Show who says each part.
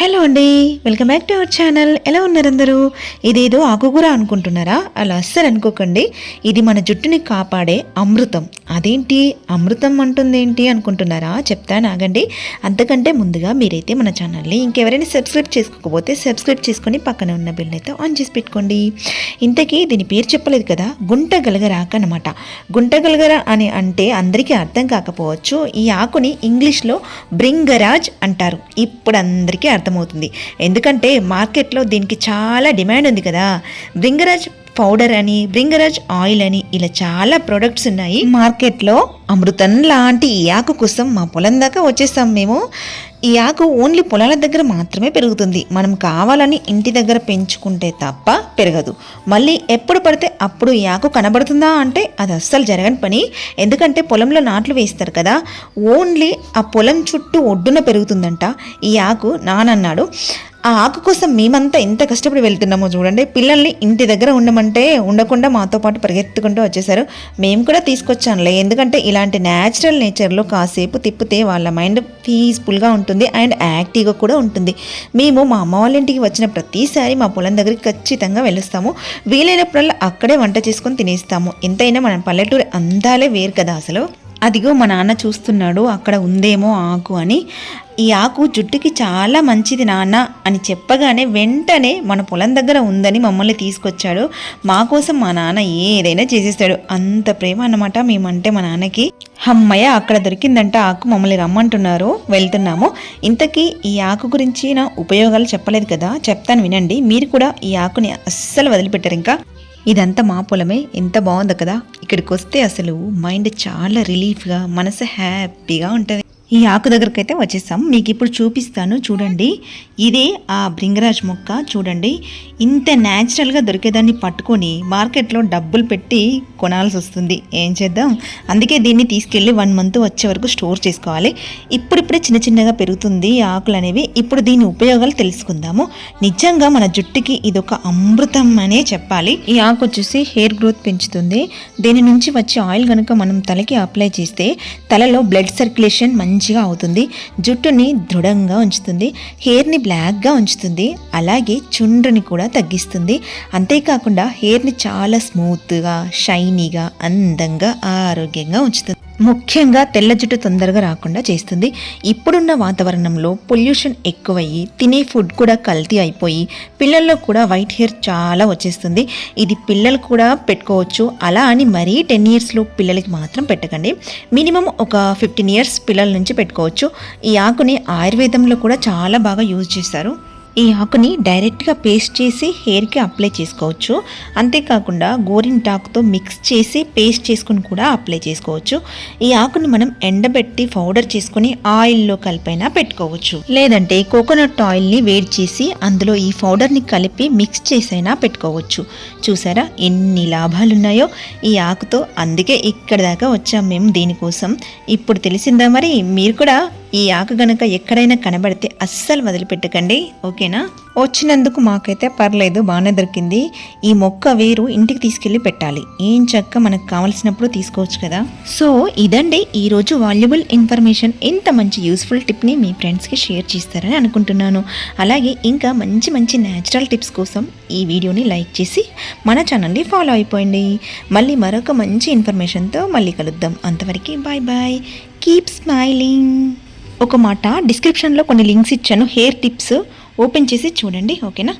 Speaker 1: Hello అండి welcome back to our channel. ఎలా ఉన్నారు అందరూ? ఇదేదో ఆకుకూర అనుకుంటున్నారా? అలా అస్సలు అనుకోకండి. ఇది మన జుట్టుని కాపాడే అమృతం. అదేంటి? అమృతం అంటుందేంటి అనుకుంటున్నారా? చెప్తాను ఆగండి. అంతకంటే ముందుగా మీరైతే మన ఛానల్ని ఇంకెవరైనా సబ్స్క్రైబ్ చేసుకోకపోతే సబ్స్క్రైబ్ చేసుకొని పక్కన ఉన్న బిల్ అయితే ఆన్ చేసి పెట్టుకోండి. ఇంతకీ దీని పేరు చెప్పలేదు కదా? గుంట గలగరాక అనమాట గుంట గలగర అని అంటే అందరికీ అర్థం కాకపోవచ్చు. ఈ ఆకుని ఇంగ్లీష్లో బ్రింగరాజ్ అంటారు. ఇప్పుడు అందరికీ అర్థం అర్థమవుతుంది. ఎందుకంటే మార్కెట్లో దీనికి చాలా డిమాండ్ ఉంది కదా. బ్రింగరాజ్ పౌడర్ అని బ్రింగరాజ్ ఆయిల్ అని ఇలా చాలా ప్రొడక్ట్స్ ఉన్నాయి. మార్కెట్లో అమృతం లాంటి ఈ ఆకు కోసం మా పొలం దాకా వచ్చేస్తాం మేము. ఈ ఆకు ఓన్లీ పొలాల దగ్గర మాత్రమే పెరుగుతుంది. మనం కావాలని ఇంటి దగ్గర పెంచుకుంటే తప్ప పెరగదు. మళ్ళీ ఎప్పుడు పడితే అప్పుడు ఈ ఆకు కనబడుతుందా అంటే అది అస్సలు జరగని పని. ఎందుకంటే పొలంలో నాట్లు వేస్తారు కదా. ఓన్లీ ఆ పొలం చుట్టూ ఒడ్డున పెరుగుతుందంట. ఈ ఆకు నానన్నాడు. ఆ ఆకు కోసం మేమంతా ఎంత కష్టపడి వెళ్తున్నామో చూడండి. పిల్లల్ని ఇంటి దగ్గర ఉండమంటే ఉండకుండా మాతో పాటు పరిగెత్తుకుంటూ వచ్చేసారు మేము కూడా తీసుకొచ్చానులే. ఎందుకంటే ఇలాంటి న్యాచురల్ నేచర్లో కాసేపు తిప్పితే వాళ్ళ మైండ్ పీస్ఫుల్గా ఉంటుంది అండ్ యాక్టివ్గా కూడా ఉంటుంది. మేము మా అమ్మ వాళ్ళ ఇంటికి వచ్చిన ప్రతిసారి మా పొలం దగ్గరికి ఖచ్చితంగా వెళ్ళొస్తాము. వీలైనప్పుడల్లా అక్కడే వంట చేసుకొని తినేస్తాము. ఎంతైనా మన పల్లెటూరు అందాలే వేరు కదా అసలు. అదిగో మా నాన్న చూస్తున్నాడు అక్కడ ఉందేమో ఆకు అని. ఈ ఆకు జుట్టుకి చాలా మంచిది నాన్న అని చెప్పగానే వెంటనే మన పొలం దగ్గర ఉందని మమ్మల్ని తీసుకొచ్చాడు. మా కోసం మా నాన్న ఏదైనా చేసేస్తాడు. అంత ప్రేమ అన్నమాట మేమంటే మా నాన్నకి. అమ్మయ్య అక్కడ దొరికిందంట ఆకు మమ్మల్ని రమ్మంటున్నారు. వెళ్తున్నాము. ఇంతకీ ఈ ఆకు గురించి నా ఉపయోగాలు చెప్పలేదు కదా? చెప్తాను వినండి. మీరు కూడా ఈ ఆకుని అస్సలు వదిలిపెట్టారు ఇంకా. ఇదంతా మా పొలమే. ఎంత బాగుంది కదా. ఇక్కడికి వస్తే అసలు మైండ్ చాలా రిలీఫ్గా మనసు హ్యాపీగా ఉంటుంది. ఈ ఆకు దగ్గరకైతే అయితే వచ్చేసాం. మీకు ఇప్పుడు చూపిస్తాను. చూడండి. ఇదే ఆ భృంగరాజ్ మొక్క చూడండి. ఇంత న్యాచురల్గా దొరికేదాన్ని పట్టుకొని మార్కెట్లో డబ్బులు పెట్టి కొనాల్సి వస్తుంది. ఏం చేద్దాం? అందుకే దీన్ని తీసుకెళ్ళి వన్ మంత్ వచ్చే వరకు స్టోర్ చేసుకోవాలి. ఇప్పుడిప్పుడే చిన్న చిన్నగా పెరుగుతుంది ఈ ఆకులు అనేవి. ఇప్పుడు దీని ఉపయోగాలు తెలుసుకుందాము. నిజంగా మన జుట్టుకి ఇది ఒక అమృతం అనే చెప్పాలి. ఈ ఆకు వచ్చేసి హెయిర్ గ్రోత్ పెంచుతుంది. దీని నుంచి వచ్చే ఆయిల్ కనుక మనం తలకి అప్లై చేస్తే తలలో బ్లడ్ సర్క్యులేషన్ మంచిగా అవుతుంది. జుట్టుని దృఢంగా ఉంచుతుంది. హెయిర్ని బ్లాక్గా ఉంచుతుంది. అలాగే చుండ్రుని కూడా తగ్గిస్తుంది. అంతేకాకుండా హెయిర్ని చాలా స్మూత్గా షైనీగా అందంగా ఆరోగ్యంగా ఉంచుతుంది. ముఖ్యంగా తెల్ల జుట్టు తొందరగా రాకుండా చేస్తుంది. ఇప్పుడున్న వాతావరణంలో పొల్యూషన్ ఎక్కువయ్యి తినే ఫుడ్ కూడా కల్తీ అయిపోయి పిల్లల్లో కూడా వైట్ హెయిర్ చాలా వచ్చేస్తుంది. ఇది పిల్లలు కూడా పెట్టుకోవచ్చు. అలా అని మరీ టెన్ ఇయర్స్లో పిల్లలకి మాత్రం పెట్టకండి. మినిమం ఒక ఫిఫ్టీన్ ఇయర్స్ పిల్లల నుంచి పెట్టుకోవచ్చు. ఈ ఆకుని ఆయుర్వేదంలో కూడా చాలా బాగా యూజ్ చేస్తారు. ఈ ఆకుని డైరెక్ట్గా పేస్ట్ చేసి హెయిర్కి అప్లై చేసుకోవచ్చు. అంతేకాకుండా గోరింటాకుతో మిక్స్ చేసి పేస్ట్ చేసుకుని కూడా అప్లై చేసుకోవచ్చు. ఈ ఆకుని మనం ఎండబెట్టి పౌడర్ చేసుకుని ఆయిల్లో కలిపైనా పెట్టుకోవచ్చు. లేదంటే కోకోనట్ ఆయిల్ని వేడి చేసి అందులో ఈ పౌడర్ని కలిపి మిక్స్ చేసైనా పెట్టుకోవచ్చు. చూసారా? ఎన్ని లాభాలు ఉన్నాయో ఈ ఆకుతో అందుకే ఇక్కడ దాకా వచ్చాం మేము దీనికోసం. ఇప్పుడు తెలిసిందా మరి? మీరు కూడా ఈ ఆకు గనక ఎక్కడైనా కనబడితే అస్సలు వదిలిపెట్టకండి ఓకేనా? వచ్చినందుకు మాకైతే పర్లేదు బాగానే దొరికింది. ఈ మొక్క వేరు ఇంటికి తీసుకెళ్ళి పెట్టాలి. ఏం చక్క మనకు కావాల్సినప్పుడు తీసుకోవచ్చు కదా? సో ఇదండి ఈరోజు వాల్యుబుల్ ఇన్ఫర్మేషన్. ఎంత మంచి యూస్ఫుల్ టిప్ని మీ ఫ్రెండ్స్కి షేర్ చేస్తారని అనుకుంటున్నాను. అలాగే ఇంకా మంచి మంచి న్యాచురల్ టిప్స్ కోసం ఈ వీడియోని లైక్ చేసి మన ఛానల్ని ఫాలో అయిపోయింది మళ్ళీ మరొక మంచి ఇన్ఫర్మేషన్తో మళ్ళీ కలుద్దాం. అంతవరకు బాయ్ బాయ్. Keep smiling. ఒక మాట డిస్క్రిప్షన్లో కొన్ని లింక్స్ ఇచ్చాను హెయిర్ టిప్స్ ఓపెన్ చేసి చూడండి ఓకేనా